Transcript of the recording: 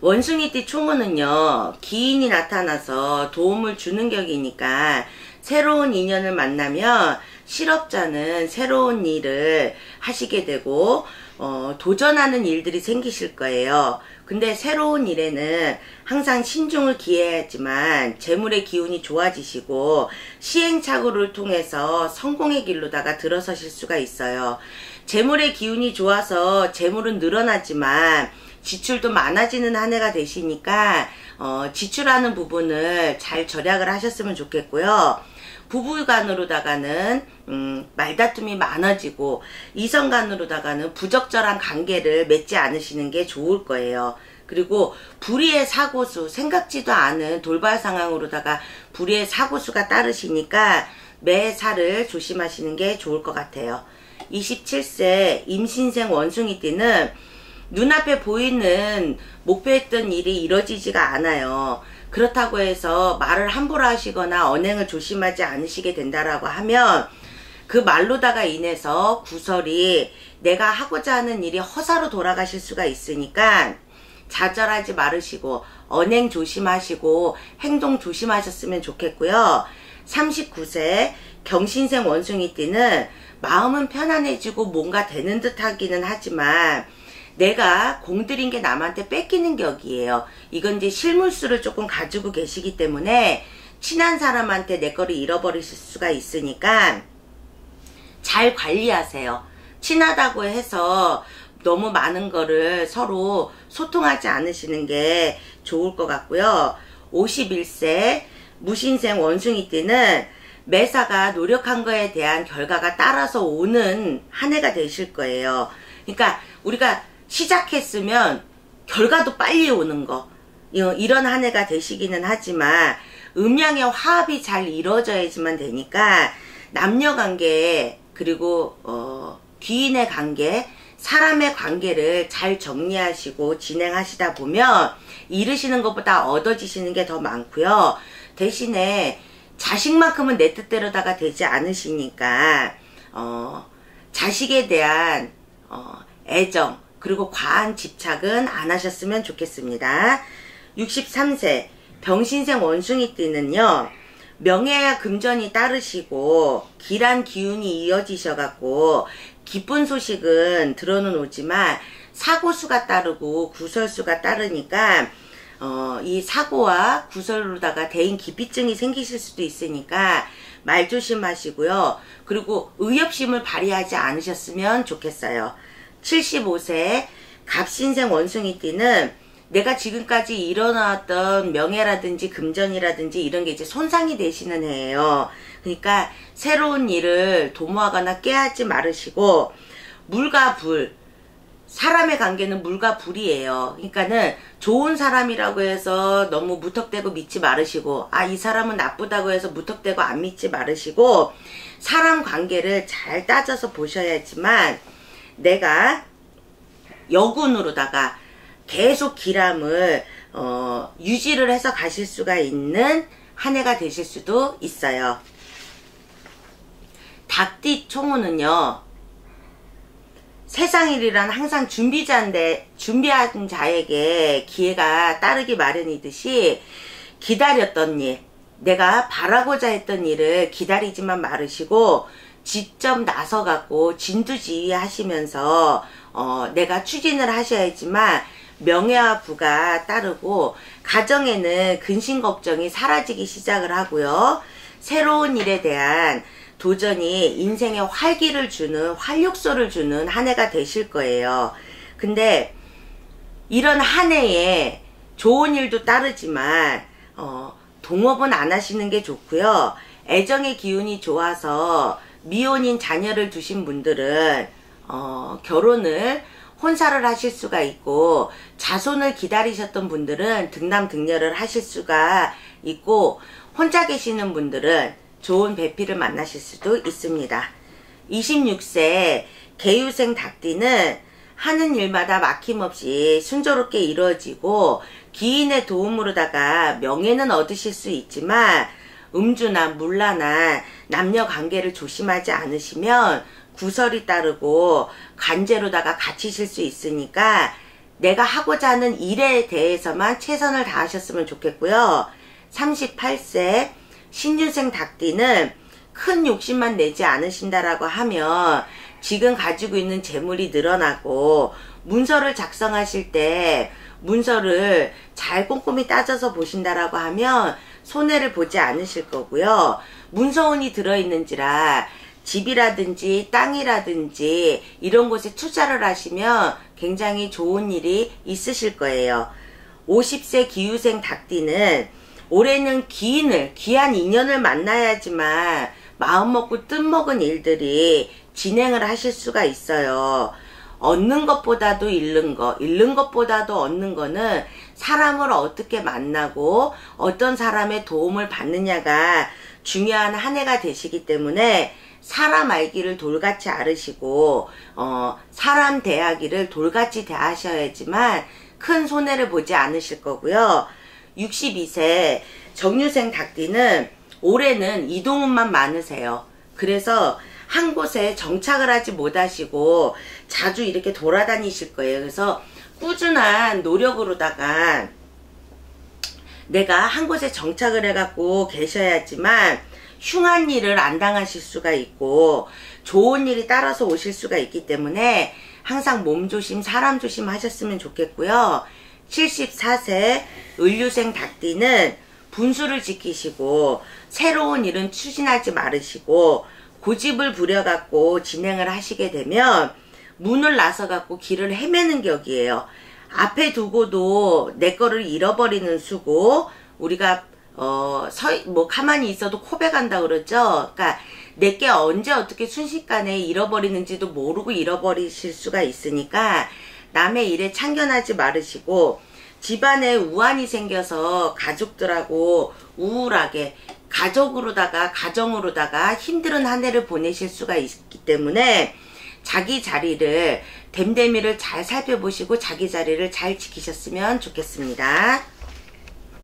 원숭이띠 총무는요, 기인이 나타나서 도움을 주는 격이니까 새로운 인연을 만나면 실업자는 새로운 일을 하시게 되고, 어, 도전하는 일들이 생기실 거예요. 근데 새로운 일에는 항상 신중을 기해야지만 재물의 기운이 좋아지시고 시행착오를 통해서 성공의 길로다가 들어서실 수가 있어요. 재물의 기운이 좋아서 재물은 늘어나지만 지출도 많아지는 한 해가 되시니까 어, 지출하는 부분을 잘 절약을 하셨으면 좋겠고요. 부부간으로다가는 음, 말다툼이 많아지고 이성간으로다가는 부적절한 관계를 맺지 않으시는 게 좋을 거예요. 그리고 불의의 사고수 생각지도 않은 돌발 상황으로다가 불의의 사고수가 따르시니까 매사를 조심하시는 게 좋을 것 같아요. 27세 임신생 원숭이띠는 눈앞에 보이는 목표했던 일이 이뤄지지가 않아요. 그렇다고 해서 말을 함부로 하시거나 언행을 조심하지 않으시게 된다라고 하면 그 말로다가 인해서 구설이 내가 하고자 하는 일이 허사로 돌아가실 수가 있으니까 좌절하지 말으시고 언행 조심하시고 행동 조심하셨으면 좋겠고요. 39세 경신생 원숭이띠는 마음은 편안해지고 뭔가 되는 듯 하기는 하지만 내가 공들인 게 남한테 뺏기는 격이에요. 이건 이제 실물수를 조금 가지고 계시기 때문에 친한 사람한테 내 거를 잃어버리실 수가 있으니까 잘 관리하세요. 친하다고 해서 너무 많은 거를 서로 소통하지 않으시는 게 좋을 것 같고요. 51세 무신생 원숭이 띠는 매사가 노력한 거에 대한 결과가 따라서 오는 한 해가 되실 거예요. 그러니까 우리가 시작했으면 결과도 빨리 오는 거 이런 한 해가 되시기는 하지만 음양의 화합이 잘 이루어져야지만 되니까 남녀 관계 그리고 어, 귀인의 관계 사람의 관계를 잘 정리하시고 진행하시다 보면 이르시는 것보다 얻어지시는 게 더 많고요. 대신에 자식만큼은 내 뜻대로다가 되지 않으시니까 어, 자식에 대한 어, 애정 그리고 과한 집착은 안 하셨으면 좋겠습니다. 63세 병신생 원숭이띠는요. 명예와 금전이 따르시고 길한 기운이 이어지셔갖고 기쁜 소식은 들어는 오지만 사고수가 따르고 구설수가 따르니까 어, 이 사고와 구설로다가 대인 기피증이 생기실 수도 있으니까 말 조심하시고요. 그리고 의협심을 발휘하지 않으셨으면 좋겠어요. 75세 갑신생 원숭이띠는 내가 지금까지 일어나왔던 명예라든지 금전이라든지 이런 게 이제 손상이 되시는 해예요. 그러니까 새로운 일을 도모하거나 깨하지 말으시고 물과 불 사람의 관계는 물과 불이에요. 그러니까는 좋은 사람이라고 해서 너무 무턱대고 믿지 말으시고 아 이 사람은 나쁘다고 해서 무턱대고 안 믿지 말으시고 사람 관계를 잘 따져서 보셔야지만 내가 여군으로다가 계속 기람을 어, 유지를 해서 가실 수가 있는 한 해가 되실 수도 있어요. 닭띠 총우는요. 세상 일이란 항상 준비자인데 준비한 자에게 기회가 따르기 마련이듯이 기다렸던 일, 내가 바라고자 했던 일을 기다리지만 말으시고 직접 나서 갖고 진두지휘 하시면서 어, 내가 추진을 하셔야지만 명예와 부가 따르고 가정에는 근심 걱정이 사라지기 시작을 하고요. 새로운 일에 대한 도전이 인생에 활기를 주는 활력소를 주는 한 해가 되실 거예요. 근데 이런 한 해에 좋은 일도 따르지만 어, 동업은 안 하시는 게 좋고요. 애정의 기운이 좋아서 미혼인 자녀를 두신 분들은 어, 결혼을 혼사를 하실 수가 있고 자손을 기다리셨던 분들은 등남 등녀를 하실 수가 있고 혼자 계시는 분들은 좋은 배필을 만나실 수도 있습니다. 26세 개유생 닭띠는 하는 일마다 막힘없이 순조롭게 이루어지고 기인의 도움으로다가 명예는 얻으실 수 있지만 음주나 물라나 남녀 관계를 조심하지 않으시면 구설이 따르고 간제로다가 갇히실 수 있으니까 내가 하고자 하는 일에 대해서만 최선을 다하셨으면 좋겠고요. 38세 신유생 닭띠는 큰 욕심만 내지 않으신다라고 하면 지금 가지고 있는 재물이 늘어나고 문서를 작성하실 때 문서를 잘 꼼꼼히 따져서 보신다라고 하면 손해를 보지 않으실 거고요. 문서운이 들어있는지라 집이라든지 땅이라든지 이런 곳에 투자를 하시면 굉장히 좋은 일이 있으실 거예요. 50세 기후생 닭띠는 올해는 기인을, 귀한 인연을 만나야지만 마음먹고 뜻먹은 일들이 진행을 하실 수가 있어요. 얻는 것보다도 잃는 것, 잃는 것보다도 얻는 거는 사람을 어떻게 만나고 어떤 사람의 도움을 받느냐가 중요한 한 해가 되시기 때문에 사람 알기를 돌같이 알으시고 어, 사람 대하기를 돌같이 대하셔야지만 큰 손해를 보지 않으실 거고요. 62세 정유생 닭띠는 올해는 이동운만 많으세요. 그래서 한 곳에 정착을 하지 못하시고 자주 이렇게 돌아다니실 거예요. 그래서 꾸준한 노력으로다가 내가 한 곳에 정착을 해갖고 계셔야지만 흉한 일을 안 당하실 수가 있고 좋은 일이 따라서 오실 수가 있기 때문에 항상 몸 조심, 사람 조심 하셨으면 좋겠고요. 74세 을류생 닭띠는 분수를 지키시고 새로운 일은 추진하지 말으시고 고집을 부려갖고 진행을 하시게 되면 문을 나서갖고 길을 헤매는 격이에요. 앞에 두고도 내 거를 잃어버리는 수고 우리가 어, 서, 뭐, 가만히 있어도 코베 간다 그러죠? 그러니까, 내게 언제 어떻게 순식간에 잃어버리는지도 모르고 잃어버리실 수가 있으니까, 남의 일에 참견하지 말으시고, 집안에 우환이 생겨서 가족들하고 우울하게, 가족으로다가, 가정으로다가 힘든 한 해를 보내실 수가 있기 때문에, 자기 자리를, 댐댐이를 잘 살펴보시고 자기 자리를 잘 지키셨으면 좋겠습니다.